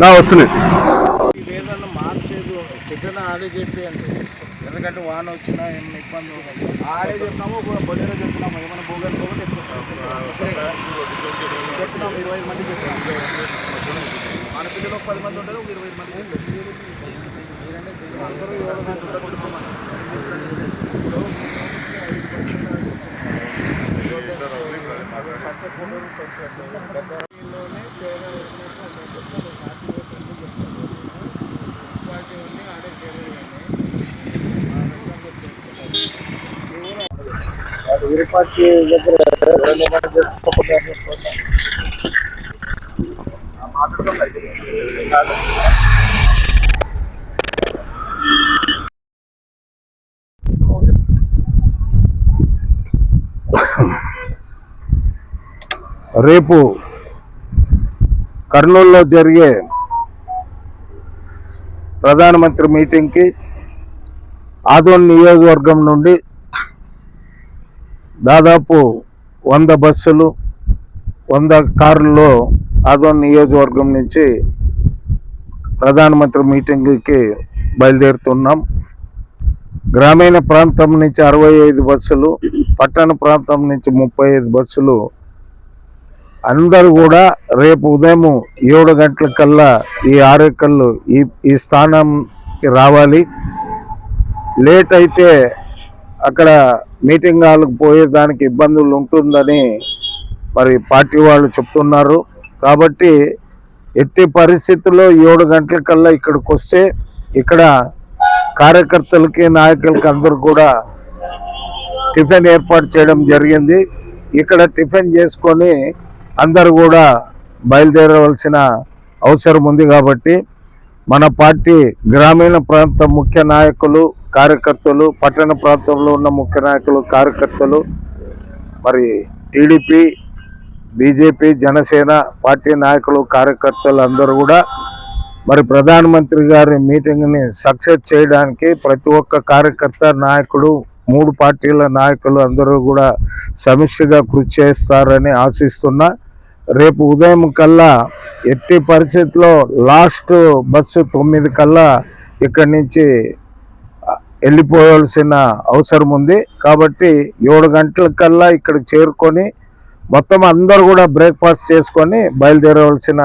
నా వస్తున్నాయి. ఇది ఏదన్నా మార్చేది టిఫిన్ ఆడే చెప్పి అంటే ఎందుకంటే వాన వచ్చినా ఏం ఇబ్బంది ఆడే చెప్పినాము బొల్లెలో చెప్పినాము ఏమైనా భూగల్ భూగల్ చెప్పినాము ఇరవై మంది చెప్పినాము మన పిల్లలు ఒక పది మంది ఉంటారు ఒక ఇరవై మంది అందరూ ఏడు మంది సంతకూడలోనే తేడా మున్సిపాలిటీ ఉంది ఆడే చేయలేదు విరిపాటి దగ్గర రేపు కర్నూలులో జరిగే ప్రధానమంత్రి మీటింగ్కి ఆదోన్ నియోజకవర్గం నుండి దాదాపు వంద బస్సులు వంద కార్లలో ఆదోన్ నియోజకవర్గం నుంచి ప్రధానమంత్రి మీటింగ్కి బయలుదేరుతున్నాం. గ్రామీణ ప్రాంతం నుంచి అరవై ఐదు బస్సులు పట్టణ ప్రాంతం నుంచి ముప్పై ఐదు బస్సులు. అందరూ కూడా రేపు ఉదయం ఏడు గంటలకల్లా ఈ ఆరేకల్లు ఈ ఈ స్థానంకి రావాలి. లేట్ అయితే అక్కడ మీటింగ్ హాల్కి పోయేదానికి ఇబ్బందులు ఉంటుందని మరి పార్టీ వాళ్ళు చెప్తున్నారు. కాబట్టి ఎట్టి పరిస్థితుల్లో ఏడు గంటల కల్లా ఇక్కడికి వస్తే ఇక్కడ కార్యకర్తలకి నాయకులకి అందరూ కూడా టిఫిన్ ఏర్పాటు చేయడం జరిగింది. ఇక్కడ టిఫిన్ చేసుకొని అందరు కూడా బయలుదేరవలసిన అవసరం ఉంది కాబట్టి మన పార్టీ గ్రామీణ ప్రాంత ముఖ్య నాయకులు కార్యకర్తలు పట్టణ ప్రాంతంలో ఉన్న ముఖ్య నాయకులు కార్యకర్తలు మరి టీడీపీ బీజేపీ జనసేన పార్టీ నాయకులు కార్యకర్తలు అందరూ కూడా మరి ప్రధానమంత్రి గారి మీటింగ్ని సక్సెస్ చేయడానికి ప్రతి ఒక్క కార్యకర్త నాయకుడు మూడు పార్టీల నాయకులు అందరూ కూడా సమిష్టిగా కృషి చేస్తారని ఆశిస్తున్నా. రేపు ఉదయం కల్లా ఎట్టి పరిస్థితుల్లో లాస్ట్ బస్సు తొమ్మిది కల్లా ఇక్కడి నుంచి వెళ్ళిపోవాల్సిన అవసరం ఉంది. కాబట్టి ఏడు గంటలకల్లా ఇక్కడికి చేరుకొని మొత్తం అందరూ కూడా బ్రేక్ఫాస్ట్ చేసుకొని బయలుదేరవలసిన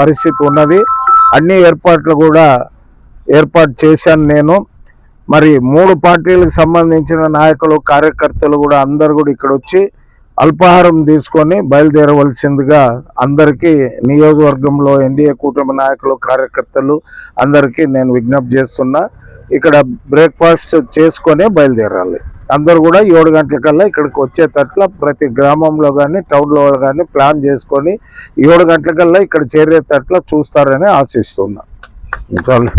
పరిస్థితి ఉన్నది. అన్ని ఏర్పాట్లు కూడా ఏర్పాటు చేశాను నేను. మరి మూడు పార్టీలకు సంబంధించిన నాయకులు కార్యకర్తలు కూడా అందరు కూడా ఇక్కడ వచ్చి అల్పాహారం తీసుకొని బయలుదేరవలసిందిగా అందరికీ నియోజకవర్గంలో ఎన్డీఏ కూటమి నాయకులు కార్యకర్తలు అందరికీ నేను విజ్ఞప్తి చేస్తున్నా ఇక్కడ బ్రేక్ఫాస్ట్ చేసుకొని బయలుదేరాలి. అందరూ కూడా ఏడు గంటలకల్లా ఇక్కడికి వచ్చేటట్ల ప్రతి గ్రామంలో కానీ టౌన్లో కానీ ప్లాన్ చేసుకొని ఏడు గంటలకల్లా ఇక్కడ చేరేటట్ల చూస్తారని ఆశిస్తున్నా. చాలు